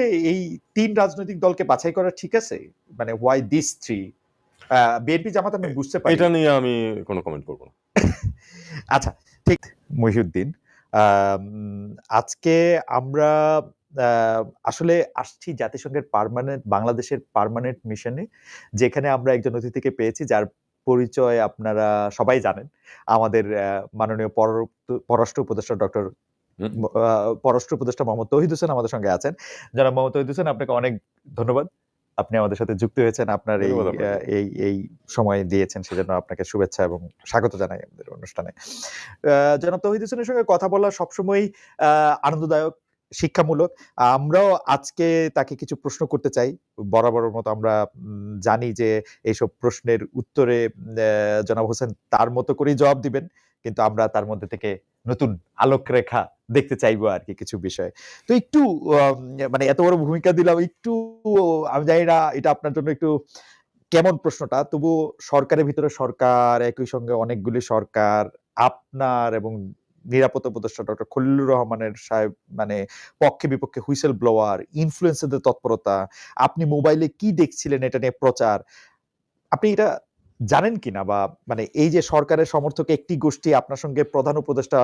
এই তিন রাজনৈতিক দলকে বাছাই করা ঠিক আছে? মানে why this three BNP Jamaat আমি বুঝতে পারি। এটা নিয়ে আমি কোনো কমেন্ট করব না। আচ্ছা ঠিক। মহিউদ্দিন আজকে আমরা আহ, আসলে আসছি জাতিসংঘের পার্মানেন্ট বাংলাদেশের পার্মানেন্ট মিশনে যেখানে আমরা একজন অতিথিকে পেয়েছি যার পরিচয় আপনারা সবাই জানেন। আমাদের মাননীয় পর- পররাষ্ট্র উপদেষ্টা ডক্টর। পররাষ্ট্র উপদেষ্টা মোহাম্মদ তহিদ হোসেন আমাদের সঙ্গে আছেন। যারা মোহাম্মদ তহিদ হোসেন আপনাকে অনেক ধন্যবাদ। আপনি আমাদের সাথে যুক্ত হয়েছেন আপনার এই এই এই সময় দিয়েছেন সেজন্য আপনাকে শুভেচ্ছা এবং স্বাগত জানাই আমাদের অনুষ্ঠানে। জনাব তহিদ হোসেনের সঙ্গে কথা বলা সবসময় আহ, আনন্দদায়ক শিক্ষামূলক। আমরাও আজকে তাকে কিছু প্রশ্ন করতে চাই। বরাবরের মতো আমরা জানি যে এইসব প্রশ্নের উত্তরে জনাব হোসেন তার মতো করেই জবাব দিবেন। কিন্তু আমরা তার মধ্যে থেকে নতুন আলোকরেখা দেখতে চাইব আর কি কিছু বিষয়। তো একটু মানে এত বড় ভূমিকা দিলাম, একটু, আমি জানি না, এটা আপনার জন্য একটু কেমন প্রশ্নটা? তবু সরকারের ভিতরে সরকার, একই সঙ্গে অনেকগুলি সরকার, আপনার এবং নিরাপত্তা উপদেষ্টা ডক্টর খলিলুর রহমানের সাহেব মানে পক্ষে বিপক্ষে হুইসেল ব্লোয়ার ইনফ্লুয়েন্সারদের তৎপরতা, আপনি মোবাইলে কি দেখছিলেন এটা নিয়ে প্রচার? আপনি এটা জানেন কিনা বা মানে এই যে সরকারের সমর্থক একটি গোষ্ঠী আপনার সঙ্গে প্রধান উপদেষ্টা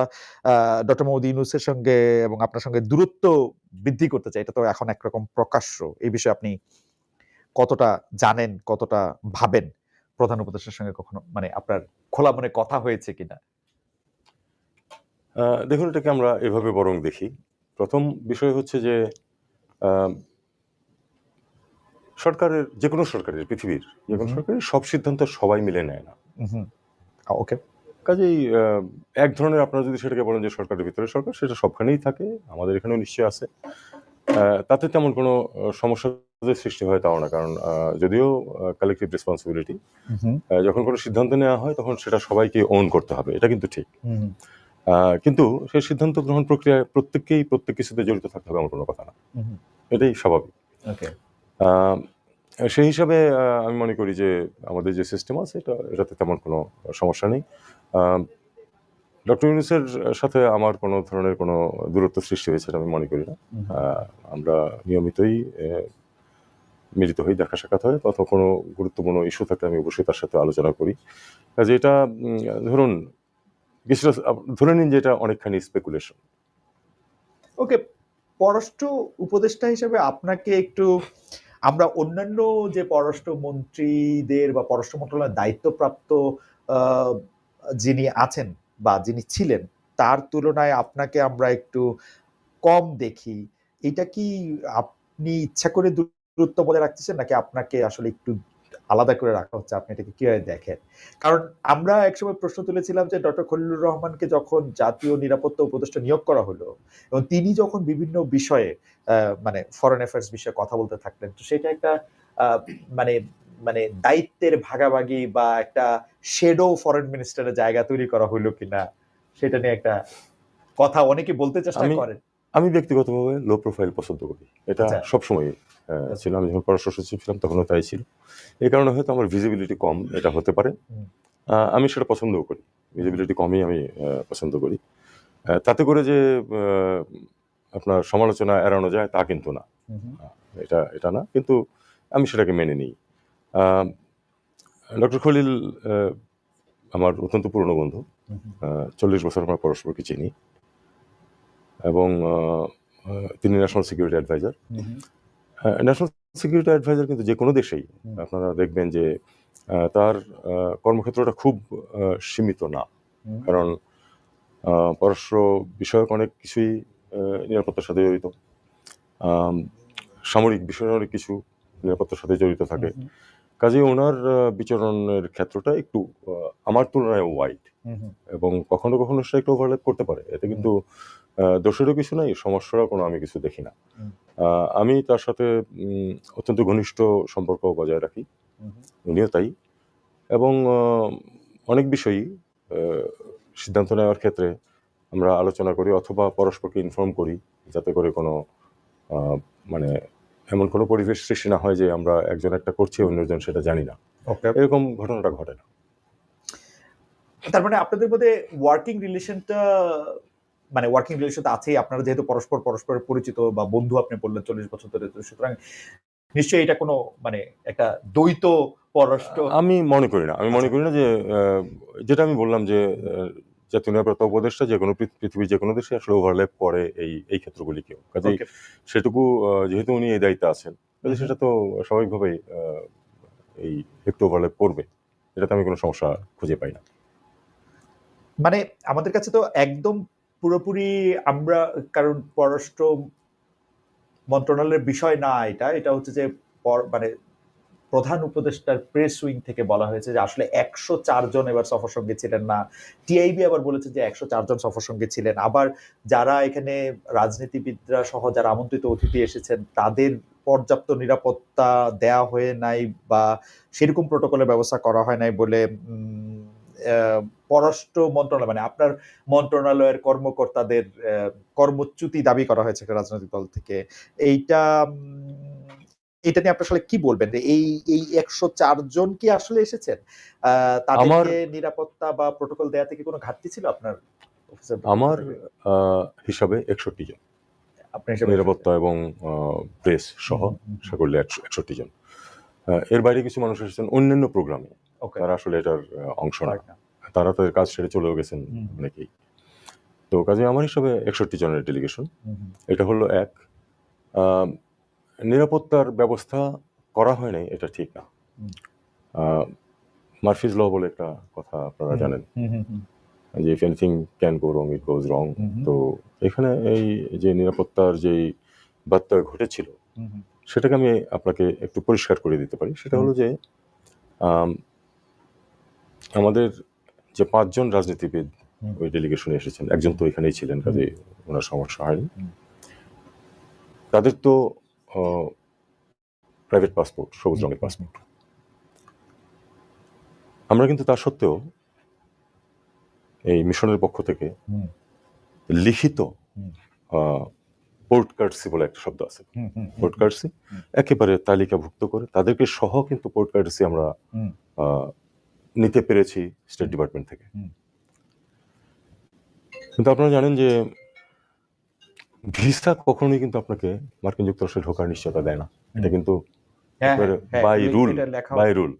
ডক্টর মোহাম্মদ ইউনুসের সঙ্গে এবং আপনার সঙ্গে দূরত্ব বৃদ্ধি করতে চায়, এটা তো এখন একরকম প্রকাশ্য। এই বিষয়ে আপনি কতটা জানেন, কতটা ভাবেন? প্রধান উপদেষ্টার সঙ্গে কখনো মানে আপনার খোলা মনে কথা হয়েছে কিনা? দেখুন, এটাকে আমরা এভাবে বরং দেখি। প্রথম বিষয় হচ্ছে যে সরকারের যে কোনো সরকারের পৃথিবীর যে কোনো সরকারের সব সিদ্ধান্ত সবাই মিলে নেয় না। ওকে। কাজেই এক ধরনের আপনারা যদি সেটাকে বলেন যে সরকারের ভিতরে সরকার সেটা সবখানেই থাকে আমাদের এখানেও নিশ্চয়ই আছে। তাতে তেমন কোনো সমস্যা সৃষ্টি হয় তাও না কারণ যদিও কালেকটিভ রেসপন্সিবিলিটি যখন কোনো সিদ্ধান্ত নেওয়া হয় তখন সেটা সবাইকে ওন করতে হবে এটা কিন্তু ঠিক। কিন্তু সেই সিদ্ধান্ত গ্রহণ প্রক্রিয়ায় প্রত্যেককেই প্রত্যেক কিছুতে জড়িত থাকতে হবে এমন কোনো কথা না। এটাই স্বাভাবিক। সেই হিসাবে আমি মনে করি যে আমাদের যে সিস্টেম আছে এটা এটাতে তেমন কোনো সমস্যা নেই। ডক্টর ইউনুসের সাথে আমার কোনো ধরনের কোনো দূরত্ব সৃষ্টি হয়েছে আমি মনে করি না। আমরা নিয়মিতই মিলিত হই দেখা সাক্ষাৎ হয় অথবা কোনো গুরুত্বপূর্ণ ইস্যু থাকলে আমি অবশ্যই তার সাথে আলোচনা করি। কাজে এটা ধরুন কিছুটা ধরে নিন যে এটা অনেকখানি স্পেকুলেশন ওকে পররাষ্ট্র উপদেষ্টা হিসেবে আপনাকে একটু আমরা অন্যান্য যে পররাষ্ট্র মন্ত্রীদের বা পররাষ্ট্র মন্ত্রণালয়ের দায়িত্বপ্রাপ্ত যিনি আছেন বা যিনি ছিলেন, তার তুলনায় আপনাকে আমরা একটু কম দেখি। এটা কি আপনি ইচ্ছা করে দূরত্ব বজায় রাখতেছেন নাকি আপনাকে আসলে একটু আলাদা করে রাখা হচ্ছে আপনি এটাকে কীভাবে দেখেন? কারণ আমরা একসময় প্রশ্ন তুলেছিলাম যে ডক্টর খলিলুর রহমানকে যখন জাতীয় নিরাপত্তা উপদেষ্টা নিয়োগ করা হলো এবং তিনি যখন বিভিন্ন বিষয়ে মানে ফরেন অ্যাফেয়ার্স বিষয়ে কথা বলতে থাকলেন তো সেটা একটা আহ, মানে মানে দায়িত্বের ভাগাভাগি বা একটা শেডো ফরেন মিনিস্টারের জায়গা তৈরি করা হলো কিনা সেটা নিয়ে একটা কথা অনেকে বলতে চেষ্টা করেন। আমি ব্যক্তিগতভাবে লো প্রোফাইল পছন্দ করি। এটা আচ্ছা। সবসময় ছিল। আমি যখন পররাষ্ট্র সচিব ছিলাম তখনও তাই ছিল। এই কারণে হয়তো আমার ভিজিবিলিটি কম এটা হতে পারে। আমি সেটা পছন্দও করি। ভিজিবিলিটি কমই আমি পছন্দ করি। তাতে করে যে আপনার সমালোচনা এড়ানো যায় তা কিন্তু না। এটা এটা না। কিন্তু আমি সেটাকে মেনে নিই। ডক্টর খলিল আমার অত্যন্ত পুরনো বন্ধু। চল্লিশ বছর আমরা পরস্পরকে চিনি। এবং তিনি national security adviser national security adviser কিন্তু যে কোনো দেশেই আপনারা দেখবেন যে তার কর্মক্ষেত্রটা খুব সীমিত না। কারণ পররাষ্ট্র বিষয়ক অনেক কিছুই নিরাপত্তার সাথে জড়িত। সামরিক বিষয়ের অনেক কিছু নিরাপত্তার সাথে জড়িত থাকে। কাজে ওনার বিচরণের ক্ষেত্রটা একটু আমার তুলনায় ওয়াইড এবং কখনো কখনো সেটা একটু ওভারল্যাপ করতে পারে। এতে কিন্তু দোষেরও কিছু নাই সমস্যারও কোনো আমি কিছু দেখি না। আমি তার সাথে অত্যন্ত ঘনিষ্ঠ সম্পর্ক বজায় রাখি। উনিও তাই। এবং অনেক বিষয়ই সিদ্ধান্ত নেওয়ার ক্ষেত্রে আমরা আলোচনা করি অথবা পরস্পরকে ইনফর্ম করি যাতে করে কোনো মানে এমন কোনো পরিবেশ সৃষ্টি না হয় যে আমরা একজন একটা করছি অন্যজন সেটা জানি না। এরকম ঘটনাটা ঘটে না। তার মানে আপনাদের মধ্যে ওয়ার্কিং রিলেশনটা মানে ওয়ার্কিং রিলেশন তো আছেই আপনারা যেহেতু পরস্পর পরস্পরের পরিচিত বা বন্ধু আপনি বললেন চল্লিশ বছর ধরে সুতরাং নিশ্চয়ই এটা কোনো মানে একটা দ্বৈত পররাষ্ট্র আমি মনে করি না। আমি মনে করি না যে যেটা আমি বললাম যে জাতীয় নিরাপত্তা উপদেষ্টা যে কোনো পৃথ- পৃথিবীর যে কোনো দেশে আসলে ওভারল্যাপ করে এই এই ক্ষেত্রগুলিকেও Okay. সেটুকু যেহেতু উনি এই দায়িত্বে আছেন কাজে সেটা তো স্বাভাবিকভাবেই এই একটু ওভারল্যাপ করবে। এটাতে আমি কোনো সমস্যা খুঁজে পাই না। মানে আমাদের কাছে তো একদম পুরোপুরি আমরা, কারণ পররাষ্ট্র মন্ত্রণালয়ের বিষয় না এটা এটা হচ্ছে যে মানে প্রধান উপদেষ্টার প্রেস উইং থেকে বলা হয়েছে যে আসলে একশো জন এবার সফর সঙ্গে ছিলেন না। টিআইবি আবার বলেছে যে একশো জন সফর সঙ্গে ছিলেন। আবার যারা এখানে রাজনীতিবিদরা সহ যারা আমন্ত্রিত অতিথি এসেছেন, তাদের পর্যাপ্ত নিরাপত্তা দেয়া হয়ে নাই বা সেরকম প্রোটোকলের ব্যবস্থা করা হয় নাই বলে পররাষ্ট্র মন্ত্রণালয় মানে আপনার মন্ত্রণালয়ের কর্মকর্তাদের কর্মচ্যুতি দাবি করা হয়েছে একটা রাজনৈতিক দল থেকে। এইটা এটা নিয়ে আপনি আসলে কি বলবেন? যে এই এই একশো জন কি আসলে এসেছেন? আহ, তাদেরকে নিরাপত্তা বা প্রোটোকল দেয়া থেকে কোনো ঘাটতি ছিল আপনার আমার হিসাবে একষট্টি জন। আপনার নিরাপত্তা এবং প্রেস সহ। সকলে একষট্টি জন। এর বাইরে কিছু মানুষ এসেছেন অন্যান্য প্রোগ্রামে। তারা আসলে এটার অংশ না। তারা তাদের কাজ ছেড়ে চলেও গেছেন অনেকেই। তো কাজে আমার হিসাবে একষট্টি জনের ডেলিগেশন এটা হলো এক। নিরাপত্তার ব্যবস্থা করা হয় নাই এটা ঠিক না। মার্ফিজ ল বলে একটা কথা আপনারা জানেন। যে if anything can go wrong it goes wrong. তো এখানে এই যে নিরাপত্তার যেই বার্তা ঘটেছিল সেটাকে আমি আপনাকে একটু পরিষ্কার করে দিতে পারি। সেটা হলো যে আমাদের যে পাঁচজন রাজনীতিবিদ ওই ডেলিগেশনে এসেছেন একজন তো এখানেই ছিলেন কাজে ওনার সমস্যা হয়নি। তাদের তো প্রাইভেট পাসপোর্ট সবুজ রঙের পাসপোর্ট আমরা কিন্তু তা সত্ত্বেও এই মিশনের পক্ষ থেকে লিখিত। পোর্ট কার্ডসি বলে একটা শব্দ আছে। পোর্ট কার্ডসি একেবারে তালিকাভুক্ত করে তাদেরকে সহ কিন্তু পোর্ট কার্ডসি আমরা আহ, নিতে পেরেছি স্টেট ডিপার্টমেন্ট থেকে। কিন্তু আপনারা জানেন যে ভিসা কখনোই কিন্তু আপনাকে মার্কিন যুক্তরাষ্ট্রে ঢোকার নিশ্চয়তা দেয় না। এটা কিন্তু rule, লেখা বাই রুল।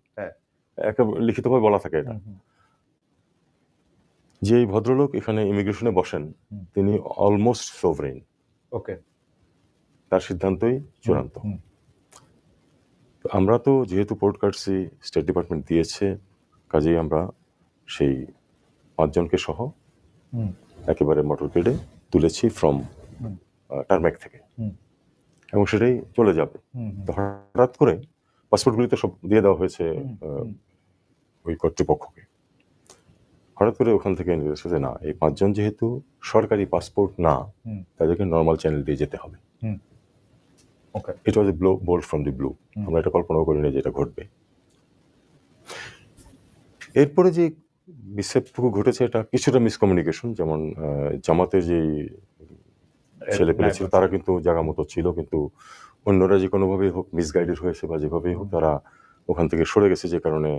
লিখিতভাবে বলা থাকে এটা। যে এই ভদ্রলোক এখানে ইমিগ্রেশনে বসেন তিনি অলমোস্ট সোভরেন ওকে। তার সিদ্ধান্তই চূড়ান্ত। আমরা তো যেহেতু পোর্ট কার্ডসি স্টেট ডিপার্টমেন্ট দিয়েছে কাজেই আমরা সেই পাঁচজনকে সহ একেবারে মোটর গ্রেডে তুলেছি ফ্রম। টার্মেক থেকে। এবং সেটাই চলে যাবে। তো হঠাৎ করে পাসপোর্টগুলি তো সব দিয়ে দেওয়া হয়েছে। ওই কর্তৃপক্ষকে। হঠাৎ করে ওখান থেকে নির্দেশ না এই পাঁচজন যেহেতু সরকারি পাসপোর্ট না তাদেরকে নর্মাল চ্যানেল দিয়ে যেতে হবে। Okay it was a blow bold from the blue আমরা এটা কল্পনাও করিনি যে এটা ঘটবে। এরপরে যে মিসেপটুকু ঘটেছে এটা কিছুটা মিসকমিউনিকেশন যেমন আহ, জামাতের যে ছেলে পেলে ছিল তারা কিন্তু জায়গা মতো ছিল কিন্তু অন্যরা যে কোনোভাবেই হোক মিসগাইডেড হয়েছে বা যেভাবেই হোক তারা ওখান থেকে সরে গেছে যে কারণে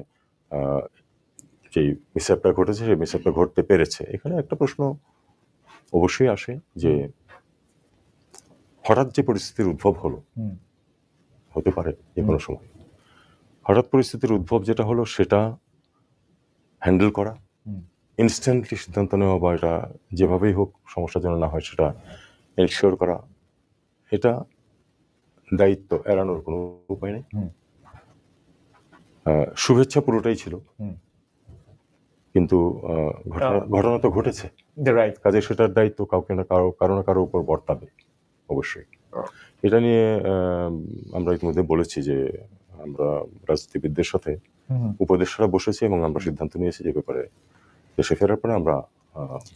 যেই মিসঅ্যাপটা ঘটেছে সেই মিসঅ্যাপটা ঘটতে পেরেছে। এখানে একটা প্রশ্ন অবশ্যই আসে যে হঠাৎ যে পরিস্থিতির উদ্ভব হলো হতে পারে যে কোনো সময় হঠাৎ পরিস্থিতির উদ্ভব যেটা হলো সেটা হ্যান্ডেল করা। ইনস্ট্যান্টলি সিদ্ধান্ত নেওয়া বা এটা যেভাবেই হোক সমস্যা যেন না হয় সেটা এনশিওর করা। এটা দায়িত্ব এড়ানোর কোনো উপায় নেই। শুভেচ্ছা পুরোটাই ছিল। কিন্তু ঘটনা তো ঘটেছে। রাইট কাজে সেটার দায়িত্ব কাউকে না কারও কারও না কারও উপর বর্তাবে অবশ্যই। এটা নিয়ে আমরা ইতিমধ্যে বলেছি যে আমরা রাজনীতিবিদদের সাথে উপদেষ্টারা বসেছি এবং আমরা সিদ্ধান্ত নিয়েছি যে ব্যাপারে দেশে ফেরার পরে আমরা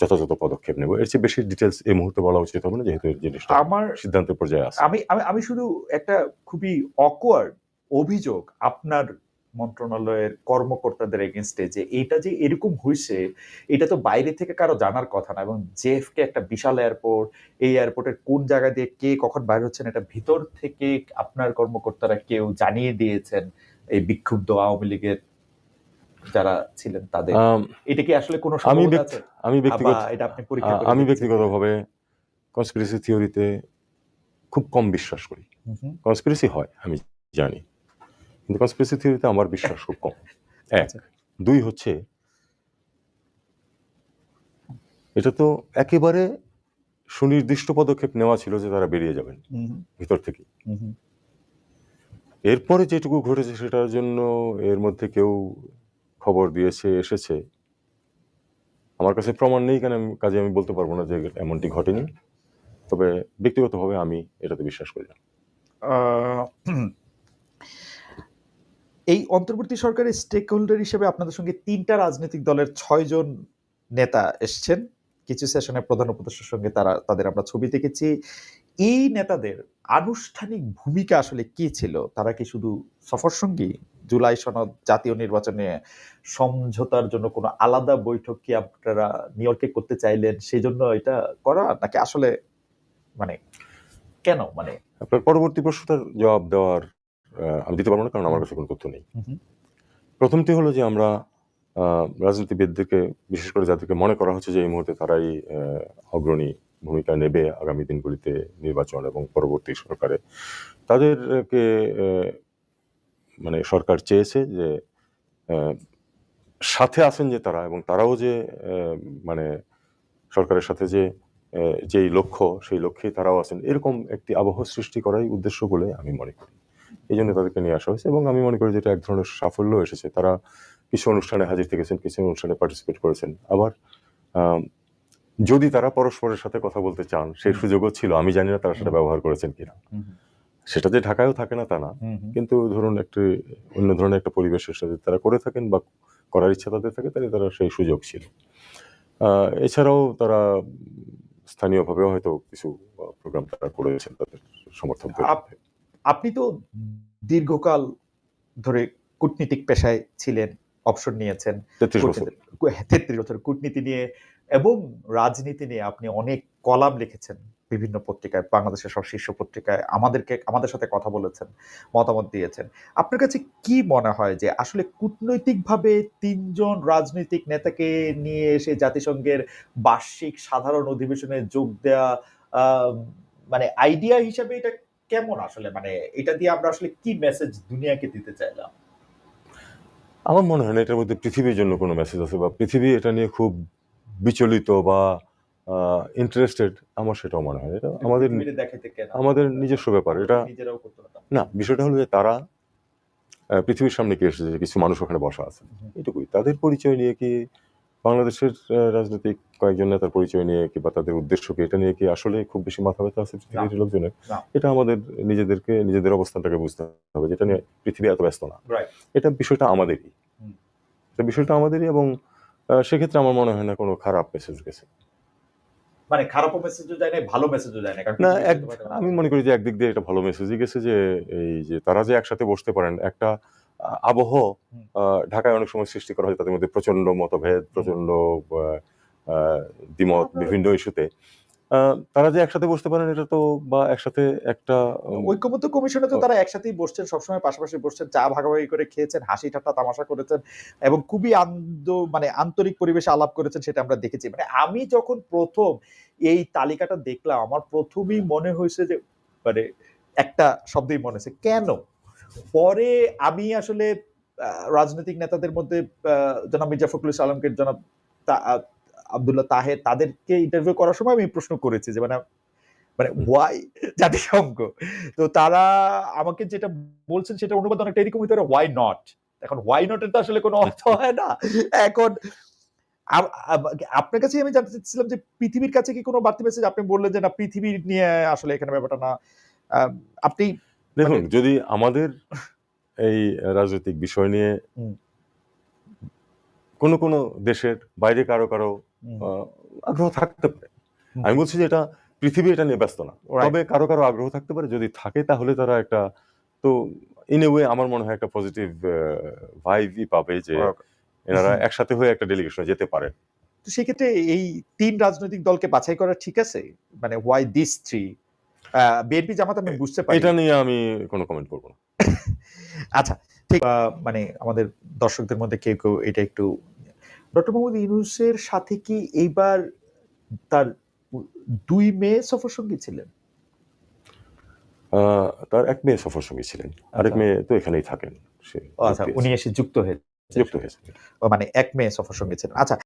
যথাযথ পদক্ষেপ নেব। এর চেয়ে বেশি ডিটেলস এই মুহূর্তে বলা উচিত হবে না যেহেতু জিনিসটা আমার সিদ্ধান্তের পর্যায়ে আছে। আমি আমি আমি শুধু একটা খুবই অকওয়ার্ড অভিযোগ আপনার মন্ত্রণালয়ের কর্মকর্তাদের এগেনস্টে যে এটা যে এরকম হয়েছে এটা তো বাইরে থেকে কারও জানার কথা না এবং জেএফকে একটা বিশাল এয়ারপোর্ট এই এয়ারপোর্টের কোন জায়গা দিয়ে কে কখন বাইরে হচ্ছেন এটা ভিতর থেকে আপনার কর্মকর্তারা কেউ জানিয়ে দিয়েছেন এই বিক্ষুব্ধ আওয়ামী লীগের যারা ছিলেন তাদের। এটা কি আসলে কোনো আমি আমি ব্যক্তিগত এটা আপনি পরীক্ষা আমি ব্যক্তিগতভাবে কনস্পিরেসি থিওরিতে খুব কম বিশ্বাস করি। কনস্পিরেসি হয় আমি জানি। কিন্তু কনস্পিরেসি থিওরিতে আমার বিশ্বাস খুব কম। এক। আচ্ছা। দুই হচ্ছে এটা তো একেবারে সুনির্দিষ্ট পদক্ষেপ নেওয়া ছিল যে তারা বেরিয়ে যাবেন ভিতর থেকে। এরপরে যেটুকু ঘটেছে সেটার জন্য এর মধ্যে কেউ খবর দিয়েছে এসেছে। আমার কাছে প্রমাণ নেই কেন আমি কাজে আমি বলতে পারব না যে এমনটি ঘটেনি। তবে ব্যক্তিগতভাবে আমি এটাতে বিশ্বাস করি না। এই অন্তর্বর্তী সরকারের স্টেক হোল্ডার হিসেবে আপনাদের সঙ্গে তিনটা রাজনৈতিক দলের ছয় জন নেতা এসছেন। কিছু সেশনে প্রধান উপদেষ্টার সঙ্গে তারা, তাদের আমরা ছবি দেখেছি। এই নেতাদের আনুষ্ঠানিক ভূমিকা আসলে কি ছিল? তারা কি শুধু সফর সঙ্গী জুলাই সনদ, জাতীয় নির্বাচনে সমঝোতার জন্য কোনো আলাদা বৈঠক কি আপনারা নিউ ইয়র্কে করতে চাইলেন? সেই জন্য এটা করা নাকি আসলে মানে কেন? মানে আপনার পরবর্তী প্রশ্নটার জবাব দেওয়ার আমি দিতে পারব না কারণ আমার কাছে কোনো তথ্য নেই। প্রথমটি হলো যে আমরা রাজনীতিবিদদেরকে বিশেষ করে যাদেরকে মনে করা হচ্ছে যে এই মুহূর্তে তারাই অগ্রণী ভূমিকা নেবে আগামী দিনগুলিতে নির্বাচন এবং পরবর্তী সরকারে তাদেরকে মানে সরকার চেয়েছে যে আহ, সাথে আছেন যে তারা এবং তারাও যে মানে সরকারের সাথে যে যেই লক্ষ্য সেই লক্ষ্যেই তারাও আছেন এরকম একটি আবহ সৃষ্টি করাই উদ্দেশ্য বলে আমি মনে করি। এই জন্য তাদেরকে নিয়ে আসা হয়েছে এবং আমি মনে করি যে এটা এক ধরনের সাফল্য এসেছে। তারা কিছু অনুষ্ঠানে হাজির থেকেছেন কিছু অনুষ্ঠানে পার্টিসিপেট করেছেন। আবার যদি তারা পরস্পরের সাথে কথা বলতে চান সেই সুযোগও ছিল। আমি জানি না তারা সেটা ব্যবহার করেছেন কিনা। সেটা যে ঢাকায়ও থাকে না তা না। কিন্তু ধরুন একটি অন্য ধরনের একটা পরিবেশের সাথে তারা করে থাকেন বা করার ইচ্ছা তাদের থাকে তাহলে তারা সেই সুযোগ ছিল। আহ, এছাড়াও তারা স্থানীয়ভাবেও হয়তো কিছু প্রোগ্রাম তারা করেছেন তাদের সমর্থন আপ- আপনি তো দীর্ঘকাল ধরে কূটনীতিক পেশায় ছিলেন অবসর নিয়েছেন। তেত্রিশ বছর। কূটনীতি নিয়ে এবং রাজনীতি নিয়ে আপনি অনেক কলাম লিখেছেন বিভিন্ন পত্রিকায় বাংলাদেশের সব শীর্ষ পত্রিকায়। আমাদেরকে আমাদের সাথে কথা বলেছেন মতামত দিয়েছেন। আপনার কাছে কি মনে হয় যে আসলে কূটনৈতিকভাবে তিনজন রাজনৈতিক নেতাকে নিয়ে এসে জাতিসংঘের বার্ষিক সাধারণ অধিবেশনে যোগ দেওয়া আহ, মানে আইডিয়া হিসাবে এটা কেমন আসলে? মানে এটা দিয়ে আমরা আসলে কি মেসেজ দুনিয়াকে দিতে চাইলাম? আমার মনে হয় না এটার মধ্যে পৃথিবীর জন্য কোনো মেসেজ আছে বা পৃথিবী এটা নিয়ে খুব বিচলিত বা ইন্টারেস্টেড আমার সেটাও মনে হয় এটা আমাদের আমাদের নিজস্ব ব্যাপার। এটা না বিষয়টা হলো যে তারা পৃথিবীর সামনে কি এসেছে কিছু মানুষ ওখানে বসা আছে। এটুকুই। তাদের পরিচয় নিয়ে কি বাংলাদেশের রাজনৈতিক কয়েকজন নেতার পরিচয় নিয়ে কি বা তাদের উদ্দেশ্য কি এটা নিয়ে কি আসলে খুব বেশি মাথা ব্যথা আছে পৃথিবীর লোকজনের? এটা আমাদের নিজেদেরকে নিজেদের অবস্থানটাকে বুঝতে হবে যেটা নিয়ে পৃথিবী এত ব্যস্ত না। এটা বিষয়টা আমাদেরই। এটা বিষয়টা আমাদেরই এবং সেক্ষেত্রে আমার মনে হয় না কোনো খারাপ মেসেজ গেছে। মানে খারাপ মেসেজও যায় না ভালো মেসেজও যায় না কারণ না আমি মনে করি যে একদিক দিয়ে এটা ভালো মেসেজই গেছে যে এই যে তারা যে একসাথে বসতে পারেন একটা আবহ ঢাকায় অনেক সময় সৃষ্টি করা হয় তাদের মধ্যে প্রচণ্ড মতভেদ প্রচণ্ড দ্বিমত বিভিন্ন ইস্যুতে। তারা যে একসাথে বসতে পারেন এটা তো বা একসাথে একটা ঐক্যমত্য কমিশনে তো তারা একসাথেই বসছেন সবসময় পাশাপাশি বসছেন চা ভাগাভাগি করে খেয়েছেন হাসি ঠাট্টা তামাশা করেছেন এবং খুবই আন্দ মানে আন্তরিক পরিবেশে আলাপ করেছেন সেটা আমরা দেখেছি। মানে আমি যখন প্রথম এই তালিকাটা দেখলাম আমার প্রথমেই মনে হয়েছে যে মানে একটা শব্দই মনে হয়েছে কেন? পরে আমি আসলে রাজনৈতিক নেতাদের মধ্যে জনাব মির্জা ফখরুল আলমকে জনাব আব্দুল্লাহ তাহের তাদেরকে ইন্টারভিউ করার সময় আমি প্রশ্ন করেছি যে মানে মানে ওয়াই জাতিসংঘ? তো তারা আমাকে যেটা বলছেন সেটা অনুবাদ অনেকটা এরকম হতে পারে ওয়াই নট এখন ওয়াই নটের তো আসলে কোনো অর্থ হয় না। এখন আপনার কাছে আমি জানতে চাচ্ছিলাম যে, পৃথিবীর কাছে কি কোনো বাড়তি মেসেজ আপনি বললেন যে, না পৃথিবীর নিয়ে আসলে এখানে ব্যাপারটা না। আপনি দেখুন যদি আমাদের এই রাজনৈতিক বিষয় নিয়ে। কোনো কোনো দেশের বাইরে কারও কারও আগ্রহ থাকতে পারে। আমি বলছি যে এটা পৃথিবী এটা নিয়ে ব্যস্ত না। তবে কারও কারও আগ্রহ থাকতে পারে। যদি থাকে তাহলে তারা একটা তো ইন এ ওয়ে আমার মনে হয় একটা পজিটিভ ভাইবই পাবে যে এনারা একসাথে হয়ে একটা ডেলিগেশনে যেতে পারে। তো সেক্ষেত্রে এই তিন রাজনৈতিক দলকে বাছাই করা ঠিক আছে? মানে why this three BNP Jamaat আমি বুঝতে পারি। এটা নিয়ে আমি কোনো কমেন্ট করব না। আচ্ছা ঠিক মানে আমাদের দর্শকদের মধ্যে কেউ কেউ এটা একটু ডক্টর মোহাম্মদ ইউনুসের সাথে কি এইবার তার দুই মেয়ে সফর সঙ্গী ছিলেন? আহ, তার এক মেয়ে সফর সঙ্গী ছিলেন আরেক আচ্ছা। মেয়ে তো এখানেই থাকেন। সে আচ্ছা উনি এসে যুক্ত হয়েছে। যুক্ত হয়েছে। মানে এক মেয়ে সফর সঙ্গী ছিলেন। আচ্ছা